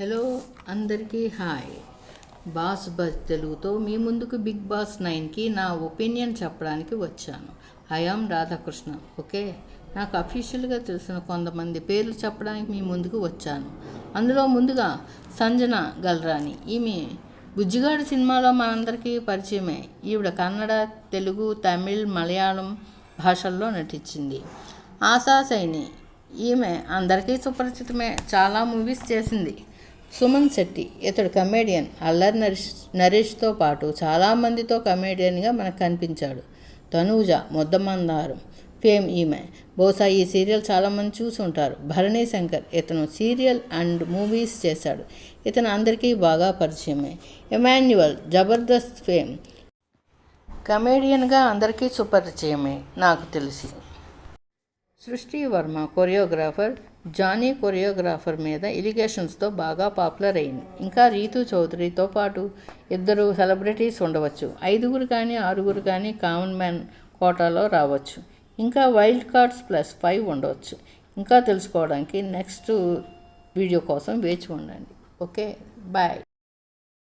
Hello అందరికీ hi. Boss buzz తెలుగుతో మీ ముందుకు బిగ్ బాస్ నైన్కి నా ఒపీనియన్ చెప్పడానికి వచ్చాను. I am Radhakrishna okay? నాకు అఫీషియల్గా తెలిసిన కొంతమంది పేర్లు చెప్పడానికి మీ ముందుకు వచ్చాను. అందులో ముందుగా సంజన గల్రాని. ఈమె బుజ్జిగాడు సినిమాలో మనందరికీ పరిచయమే. ఈవిడ కన్నడ తెలుగు తమిళ్ మలయాళం భాషల్లో నటించింది. ఆశా సైని. ఈమె అందరికీ సుపరిచితమే. చాలా మూవీస్ చేసింది. సుమన్ శెట్టి ఇతడు కమేడియన్ అల్లరి నరేష్ నరేష్తో పాటు చాలామందితో కమేడియన్గా మనకు కనిపించాడు. తనూజ ముద్దమందారం ఫేమ్ ఈమె. బహుశా ఈ సీరియల్ చాలామంది చూసి ఉంటారు. భరణి శంకర్ ఇతను సీరియల్ అండ్ మూవీస్ చేశాడు. ఇతను అందరికీ బాగా పరిచయమే. Emmanuel Jabardasth fame. కమేడియన్గా అందరికీ సుపరిచయమే నాకు తెలిసి. సృష్టి వర్మ కొరియోగ్రాఫర్ జానీ కొరియోగ్రాఫర్ మీద ఇలిగేషన్స్తో బాగా పాపులర్ అయింది. ఇంకా రీతు చౌదరితో పాటు ఇద్దరు సెలబ్రిటీస్ ఉండవచ్చు. ఐదుగురు కానీ ఆరుగురు కానీ కామన్ మ్యాన్ కోటాలో రావచ్చు. ఇంకా వైల్డ్ కార్డ్స్ ప్లస్ ఫైవ్ ఉండవచ్చు. ఇంకా తెలుసుకోవడానికి నెక్స్ట్ వీడియో కోసం వేచి ఉండండి. Okay bye.